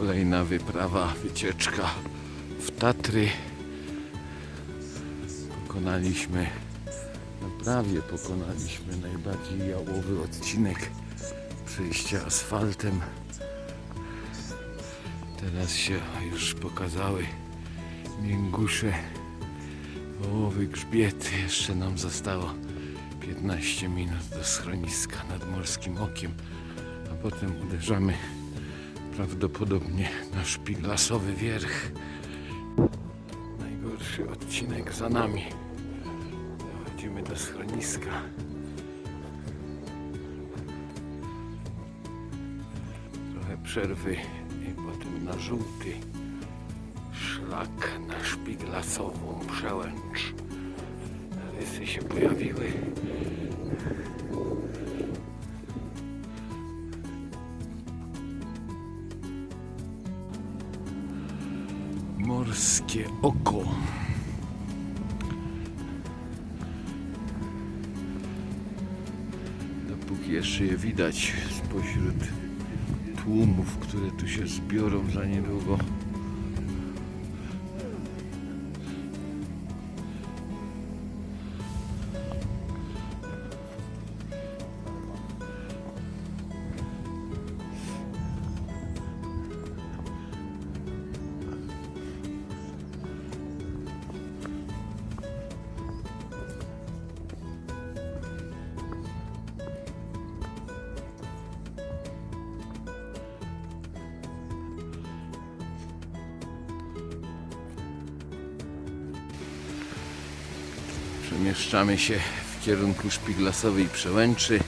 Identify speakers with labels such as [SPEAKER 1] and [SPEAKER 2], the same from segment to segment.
[SPEAKER 1] Kolejna wyprawa, wycieczka w Tatry. Pokonaliśmy, no prawie pokonaliśmy najbardziej jałowy odcinek przejścia asfaltem. Teraz się już pokazały mięgusze, wołowy grzbiet. Jeszcze nam zostało 15 minut do schroniska nad Morskim Okiem, a potem uderzamy prawdopodobnie na szpiglasowy wierch. Najgorszy odcinek za nami. Dochodzimy do schroniska. Trochę przerwy i potem na żółty szlak na szpiglasową przełęcz. Rysy się pojawiły. Morskie oko. Dopóki jeszcze je widać spośród tłumów, które tu się zbiorą za niedługo. Przemieszczamy się w kierunku szpiglasowej przełęczy.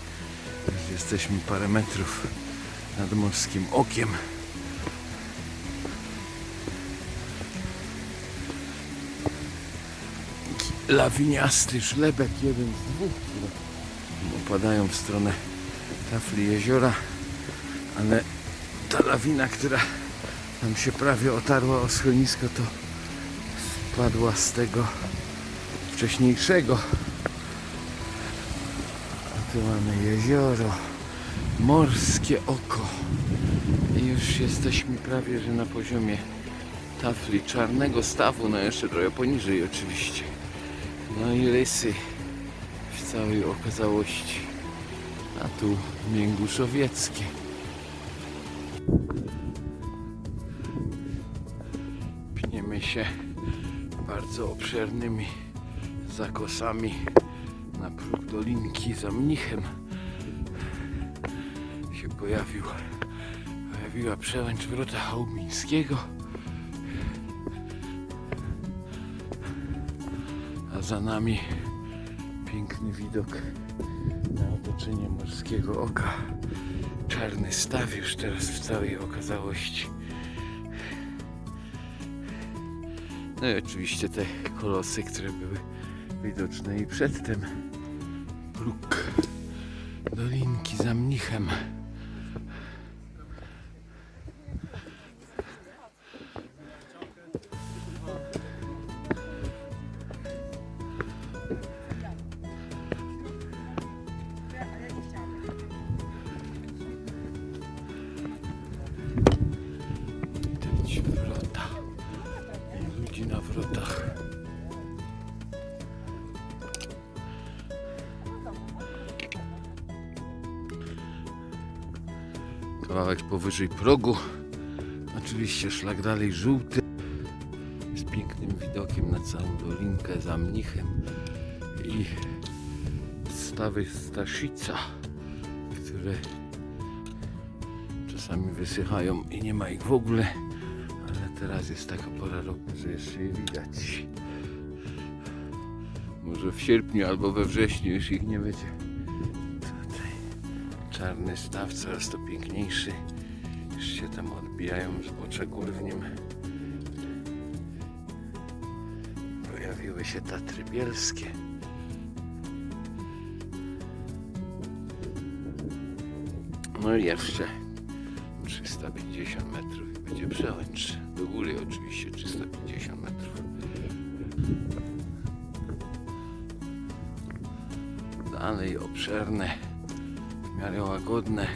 [SPEAKER 1] Jesteśmy parę metrów nad morskim okiem. Lawiniasty szlebek, jeden z dwóch, które opadają w stronę tafli jeziora, ale ta lawina, która nam się prawie otarła o schronisko, to spadła z tego wcześniejszego. A tu mamy jezioro, morskie oko. I już jesteśmy prawie, że na poziomie tafli czarnego stawu, no jeszcze trochę poniżej oczywiście. No i rysy w całej okazałości. A tu Mięguszowieckie. Pniemy się bardzo obszernymi zakosami na próg dolinki za mnichem się pojawił pojawiła przełęcz wrota Chałubińskiego a za nami piękny widok na otoczenie morskiego oka. Czarny staw już teraz w całej okazałości. No i oczywiście te kolosy, które były widoczne i przedtem. Próg dolinki za mnichem. Powyżej progu. Oczywiście szlak dalej żółty. Z pięknym widokiem na całą dolinkę za mnichem. I stawy Staszica, które czasami wysychają i nie ma ich w ogóle. Ale teraz jest taka pora roku, że jeszcze je widać. Może w sierpniu albo we wrześniu już ich nie będzie. Tutaj czarny staw, coraz to piękniejszy. Się tam odbijają zbocze górniem. Pojawiły się Tatry Bielskie. No i jeszcze 350 metrów i będzie przełęcz. Do góry oczywiście 350 metrów. Dalej obszerne, w miarę łagodne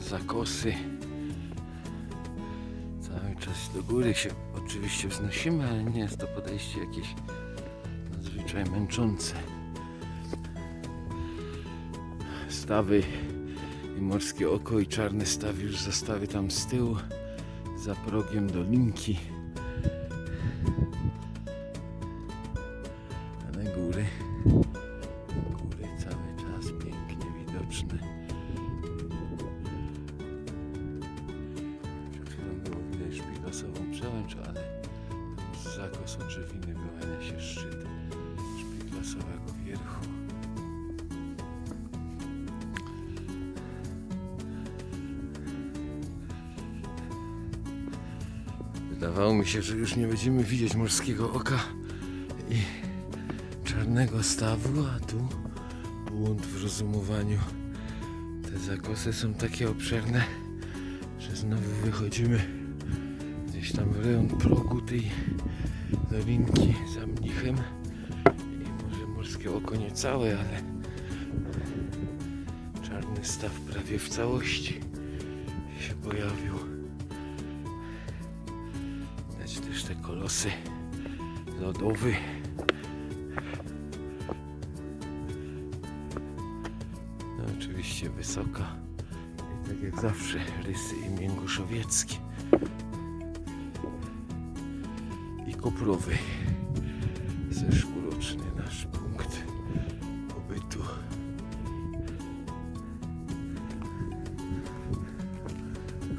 [SPEAKER 1] zakosy czas do góry się oczywiście wznosimy, ale nie jest to podejście jakieś nadzwyczaj męczące. Stawy i morskie oko i czarny staw już zostały tam z tyłu za progiem dolinki. Że już nie będziemy widzieć morskiego oka i czarnego stawu, a tu błąd w rozumowaniu. Te zakosy są takie obszerne, że znowu wychodzimy gdzieś tam w rejon progu tej dolinki za mnichem. I może morskie oko nie całe, ale czarny staw prawie w całości się pojawił. Kolosy lodowy. No oczywiście wysoka. I tak jak zawsze rysy i mięguszowieckie. I koprowy. Zeszłoroczny nasz punkt pobytu.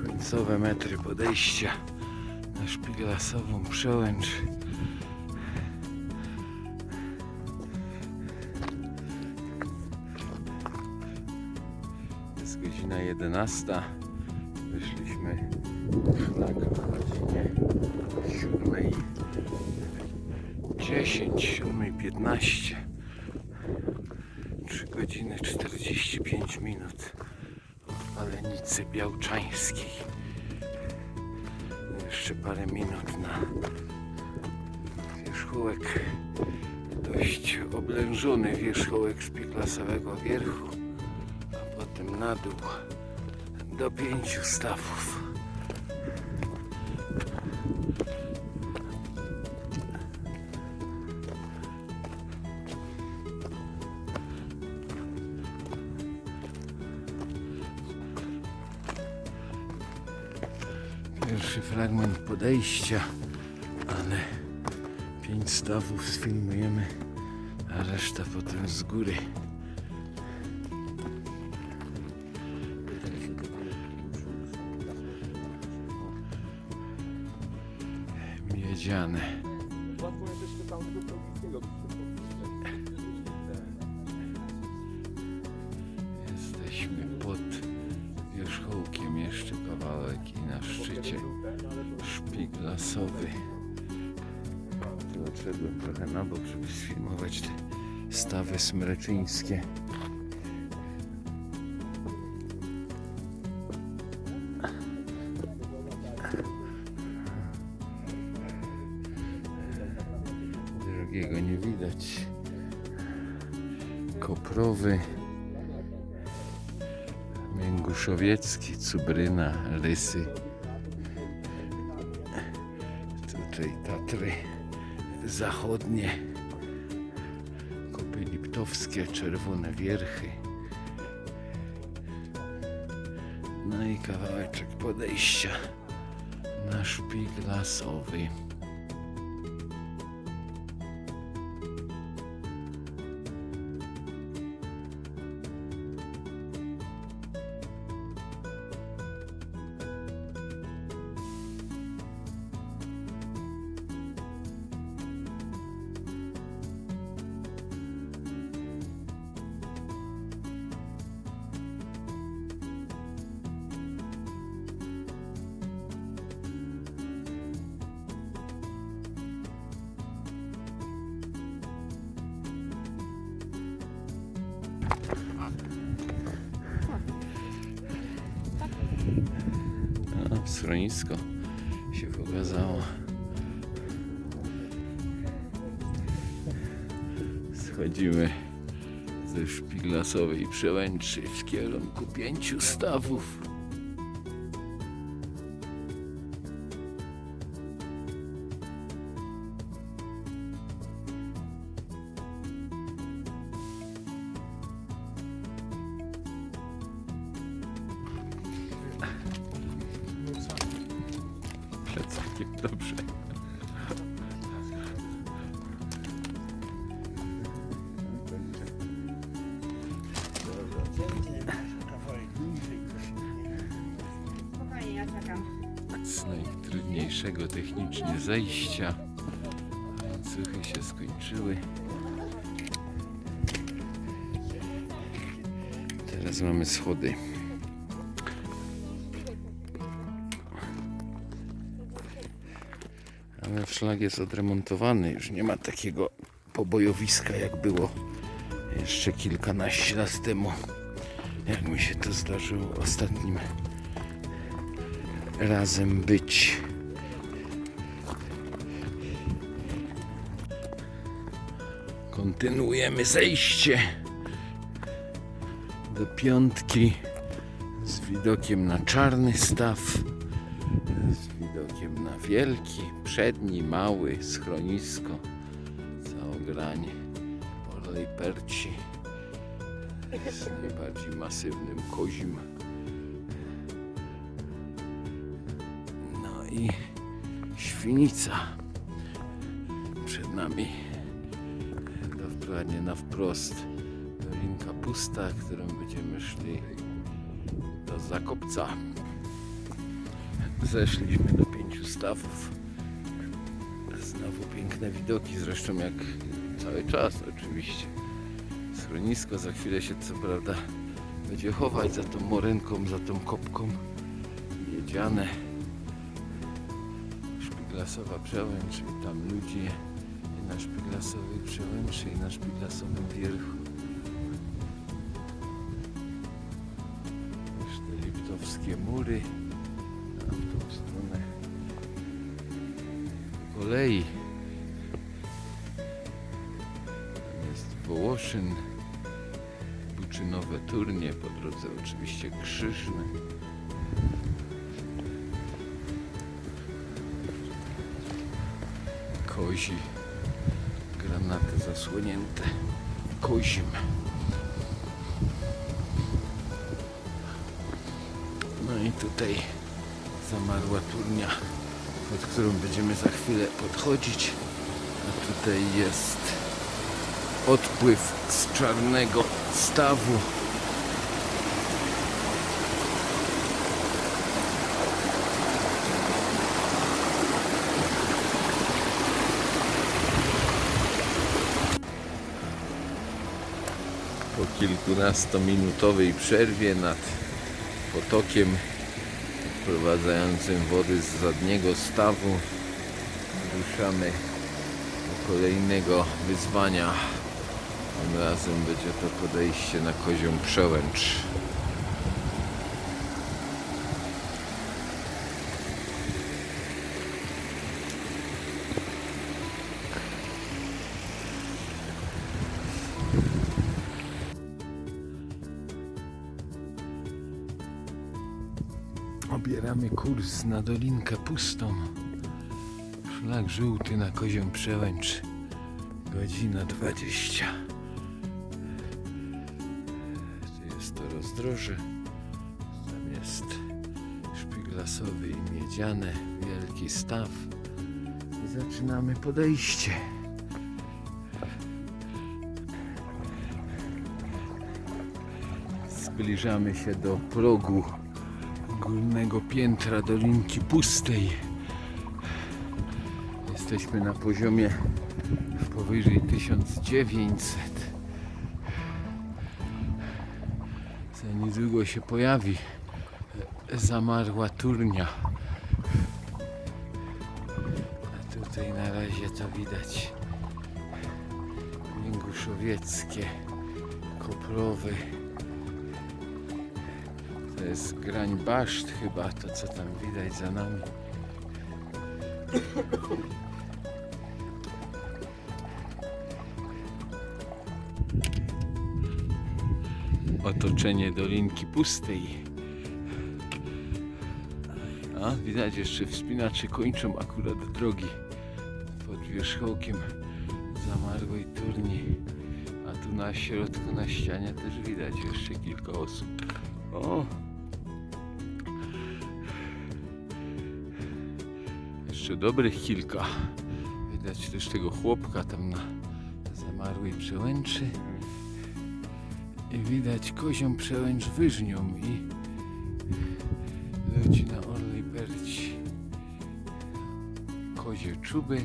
[SPEAKER 1] Końcowe metry podejścia na szpiglasową przełęcz. Jest godzina 11. Wyszliśmy o godzinie 7. 10, 7, 15. 3 godziny 45 minut od Palenicy Białczańskiej. Wierzchołek szpiklasowego wierchu, a potem na dół do pięciu stawów. Pierwszy fragment podejścia, ale pięć stawów sfilmujemy, reszta potem z góry. Smreczyńskie. Drugiego nie widać. Koprowy. Mięguszowiecki, Cubryna, Rysy. Tutaj Tatry zachodnie. Kopy liptowskie, czerwone wierchy. No i kawałeczek podejścia na szpik lasowy. Schronisko się pokazało. Schodzimy ze szpiglasowej przełęczy w kierunku pięciu stawów. Całkiem dobrze.
[SPEAKER 2] Spokojnie, ja czekam.
[SPEAKER 1] z najtrudniejszego technicznie zejścia. Łańcuchy się skończyły. Teraz mamy schody. Szlak jest odremontowany, już nie ma takiego pobojowiska jak było jeszcze kilkanaście lat temu. Jak mi się to zdarzyło ostatnim razem być. Kontynuujemy zejście do piątki z widokiem na czarny staw, z widokiem na wielki, przedni, mały schronisko, zaogranie Orlej Perci z najbardziej masywnym kozim No i świnica przed nami. Dokładnie na wprost dolinka pusta, którą będziemy szli do Zakopca. Zeszliśmy do pięciu stawów. Znowu piękne widoki, zresztą jak cały czas oczywiście. Schronisko za chwilę się co prawda będzie chować za tą morynką, za tą kopką. Miedziane szpiglasowa przełęcz i tam ludzie i na szpiglasowej przełęczy i na szpiglasowym wierchu. Te liptowskie mury kolei. Jest Wołoszyn, Buczynowe Turnie, po drodze oczywiście Krzyżny. kozi, granaty zasłonięte kozim. No i tutaj zamarła turnia, pod którą będziemy za chwilę podchodzić. A tutaj jest odpływ z czarnego stawu. Po kilkunastominutowej przerwie nad potokiem wprowadzającym wody z zadniego stawu ruszamy do kolejnego wyzwania. Tym razem będzie to podejście na kozią przełęcz. Obieramy kurs na Dolinkę Pustą. Szlak żółty na kozią przełęcz. Godzina 20. Tu jest to rozdroże. Tam jest szpiglasowy i miedziane, wielki staw. Zaczynamy podejście. Zbliżamy się do progu piętra Dolinki Pustej. Jesteśmy na poziomie powyżej 1900. Za niedługo się pojawi zamarła turnia. A tutaj na razie to widać Mięguszowieckie, Koprowy. To jest grań baszt chyba, to co tam widać za nami. Otoczenie Dolinki Pustej. A, widać jeszcze wspinacze kończą akurat drogi pod wierzchołkiem zamarłej turni. A tu na środku, na ścianie też widać jeszcze kilka osób. Jeszcze dobrych kilka. Widać też tego chłopka tam na zamarłej przełęczy. I widać kozią przełęcz wyżnią i ludzi na Orlej Perci. Kozie czuby,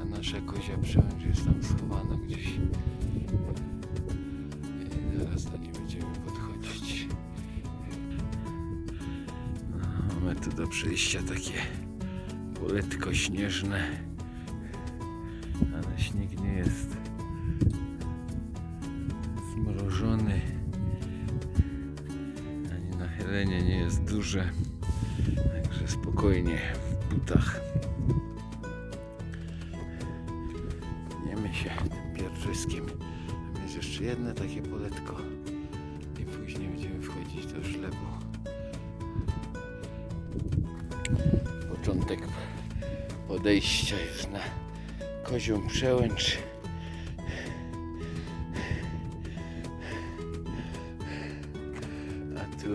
[SPEAKER 1] a nasza kozia przełęcz jest tam schowana gdzieś. Zaraz do niej będziemy podchodzić. Mamy tu do przejścia takie poletko śnieżne, ale śnieg nie jest zmrożony. Ani nachylenie nie jest duże. Także spokojnie w butach. Pniemy się tym pierczyskiem tam jest jeszcze jedno takie poletko. I później będziemy wchodzić do żlebu początek podejścia już na kozią przełęcz a tu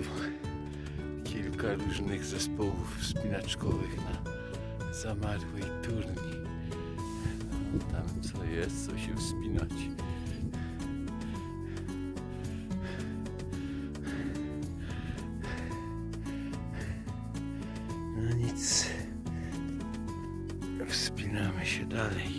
[SPEAKER 1] kilka różnych zespołów wspinaczkowych na zamarłej turni. No, tam co jest, co się wspinać. Dale.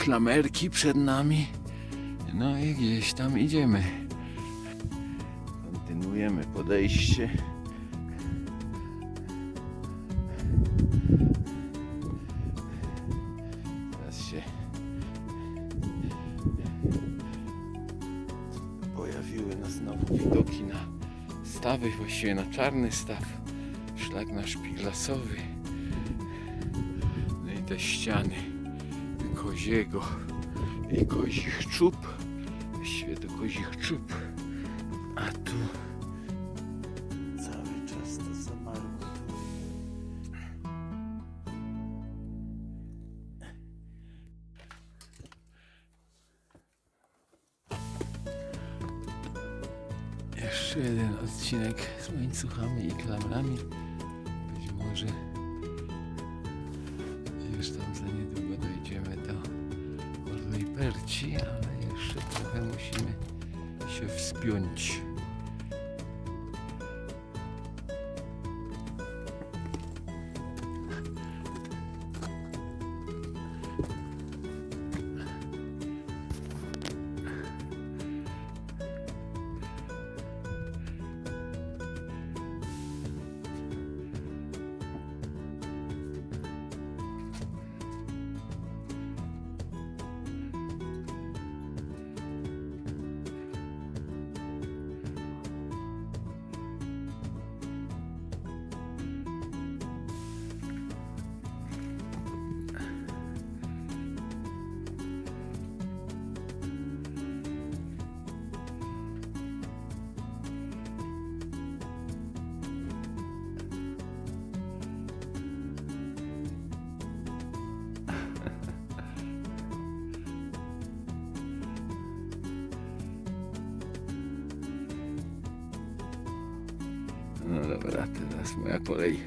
[SPEAKER 1] Klamerki przed nami. No i gdzieś tam idziemy. Kontynuujemy podejście. Teraz się pojawiły nas znowu widoki na stawy, właściwie na czarny staw. Szlak na szpiglasowy. No i te ściany koziego i kozich czub. To kozich czub. A tu cały czas to zamarło. Jeszcze jeden odcinek z łańcuchami i klamrami. No dobra, teraz moja kolej.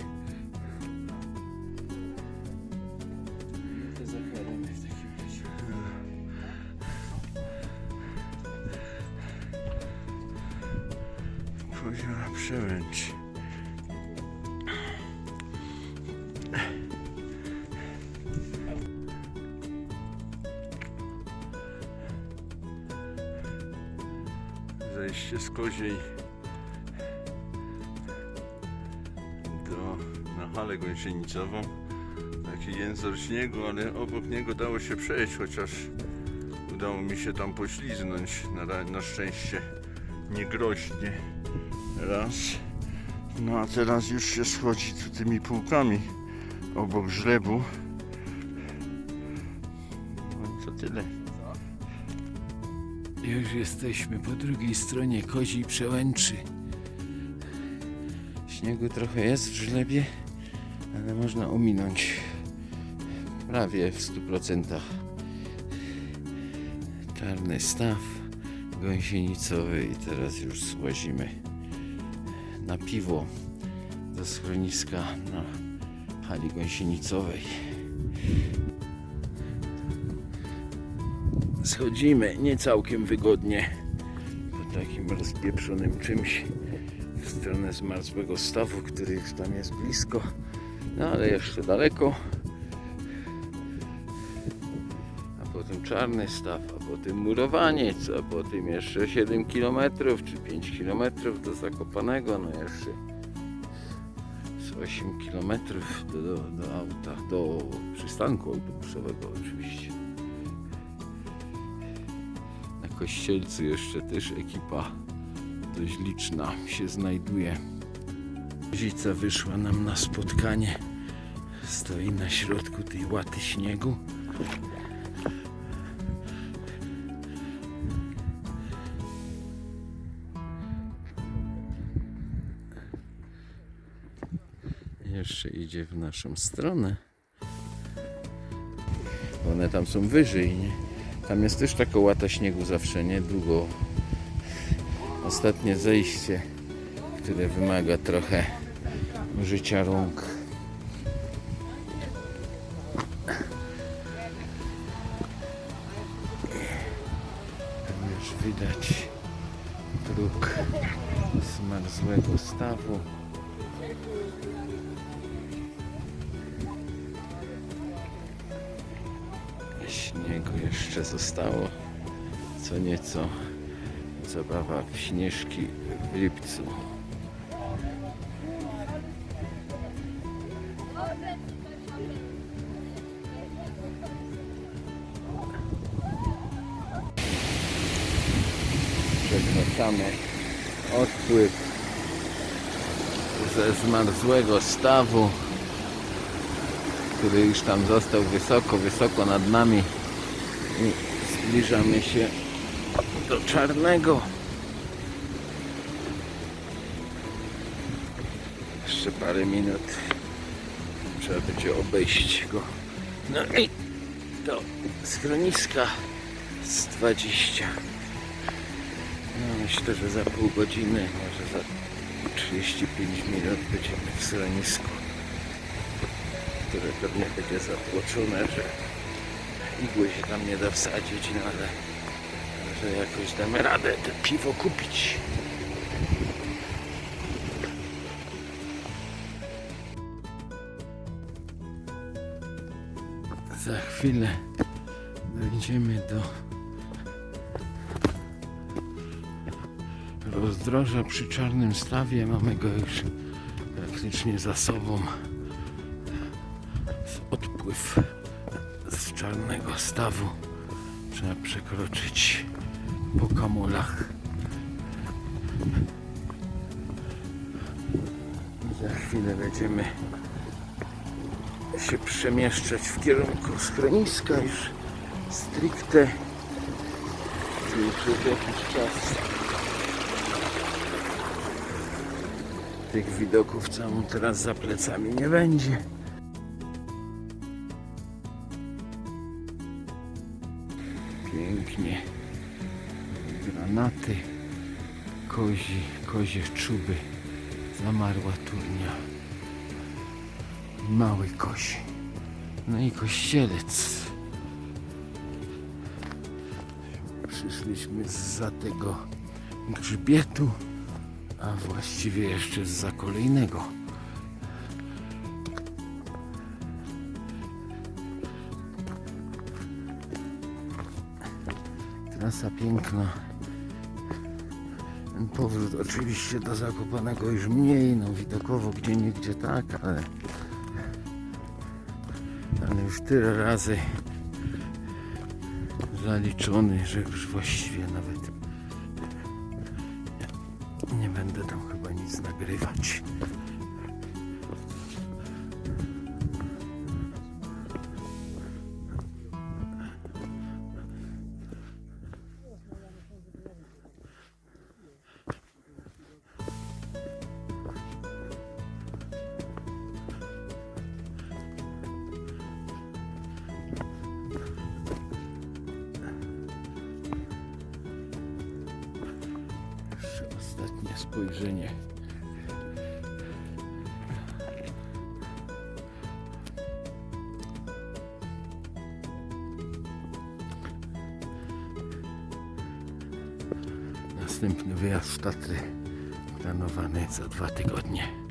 [SPEAKER 1] Taki jęzor śniegu, ale obok niego dało się przejść, chociaż udało mi się tam pośliznąć. Na, na szczęście nie groźnie. Raz.
[SPEAKER 3] No a teraz już się schodzi tu tymi półkami obok żlebu. No to tyle.
[SPEAKER 1] Już jesteśmy po drugiej stronie koziej przełęczy. Śniegu trochę jest w żlebie, ale można ominąć prawie w 100%. Czarny staw gąsienicowy i teraz już złazimy na piwo do schroniska na hali gąsienicowej. Schodzimy nie całkiem wygodnie po takim rozpieprzonym czymś w stronę zmarzłego stawu, który już tam jest blisko, no ale jeszcze daleko. A potem czarny staw, a potem murowaniec, a potem jeszcze 7 km czy 5 km do Zakopanego, no jeszcze z 8 km do, do, do auta, do przystanku autobusowego oczywiście. Na Kościelcu jeszcze też ekipa dość liczna się znajduje. Zica wyszła nam na spotkanie. Stoi na środku tej łaty śniegu. Jeszcze idzie w naszą stronę. One tam są wyżej, nie? Tam jest też taka łata śniegu zawsze, nie? Długo. Ostatnie zejście, które wymaga trochę życia rąk. Już widać próg zmarzłego stawu. Śniegu jeszcze zostało co nieco. Zabawa w śnieżki w lipcu. Przekraczamy odpływ ze zmarzłego stawu który już tam został wysoko, wysoko nad nami i zbliżamy się do czarnego. Jeszcze parę minut trzeba będzie obejść go. No i do schroniska z 20. No myślę, że za pół godziny, może za 35 minut będziemy w schronisku które pewnie będzie zatłoczone, że igły się tam nie da wsadzić, no ale że jakoś damy radę te piwo kupić. Za chwilę dojdziemy do rozdroża przy Czarnym Stawie. Mamy go już praktycznie za sobą odpływ z czarnego stawu trzeba przekroczyć po kamulach. Za chwilę będziemy się przemieszczać w kierunku schroniska już stricte przez jakiś czas tych widoków całą teraz za plecami nie będzie. Pięknie. Granaty, kozi, kozie czuby, zamarła turnia. Mały kozi. No i kościelec. Przyszliśmy za tego grzbietu, a właściwie jeszcze za kolejnego. Trasa piękna. Ten powrót oczywiście do Zakopanego już mniej, no widokowo gdzie niegdzie tak, ale ale już tyle razy zaliczony, że już właściwie nawet spojrzenie. Następny wyjazd w Tatry planowany za dwa tygodnie.